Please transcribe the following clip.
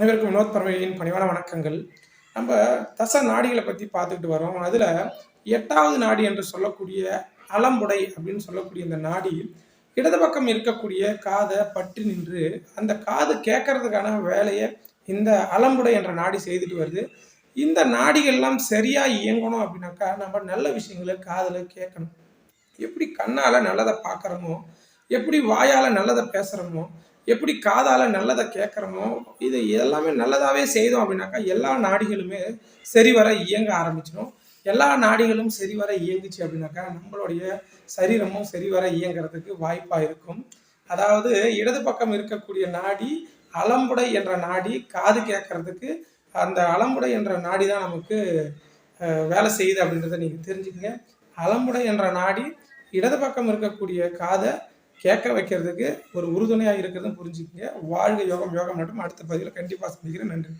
அனைவருக்கும் வினோத் பறவையின் பணிவான வணக்கங்கள். நம்ம தச நாடிகளை பற்றி பார்த்துக்கிட்டு வரோம். அதில் எட்டாவது நாடி என்று சொல்லக்கூடிய அலம்புடை அப்படின்னு சொல்லக்கூடிய இந்த நாடி இடது பக்கம் இருக்கக்கூடிய காதை பற்றி நின்று அந்த காது கேட்கறதுக்கான வேலையை இந்த அலம்புடை என்ற நாடி செய்துட்டு வருது. இந்த நாடிகள்லாம் சரியாக இயங்கணும் அப்படின்னாக்கா நம்ம நல்ல விஷயங்களை காதில் கேட்கணும். எப்படி கண்ணால் நல்லதை பார்க்குறோமோ எப்படி வாயால் நல்லதை பேசுகிறோமோ எப்படி காதால் நல்லதை கேட்குறோமோ இது எல்லாமே நல்லதாகவே செய்தோம் அப்படின்னாக்கா எல்லா நாடிகளுமே சரிவர இயங்க ஆரம்பிச்சிடும். எல்லா நாடிகளும் சரிவர இயங்குச்சு அப்படின்னாக்கா நம்மளுடைய சரீரமும் சரிவர இயங்குறதுக்கு வாய்ப்பாக இருக்கும். அதாவது இடது பக்கம் இருக்கக்கூடிய நாடி அலம்புடை என்ற நாடி காது கேட்கறதுக்கு அந்த அலம்புடை என்ற நாடி தான் நமக்கு வேலை செய்யுது அப்படின்றத நீங்கள் தெரிஞ்சுக்கங்க. அலம்புடை என்ற நாடி இடது பக்கம் இருக்கக்கூடிய காதை கேட்க வைக்கிறதுக்கு ஒரு உறுதுணையாக இருக்கிறதும் புரிஞ்சுக்கங்க. வாழ்க யோகம் யோகம் மட்டும் அடுத்த பதிவில் கண்டிப்பாக சந்திக்கிறேன். நன்றி.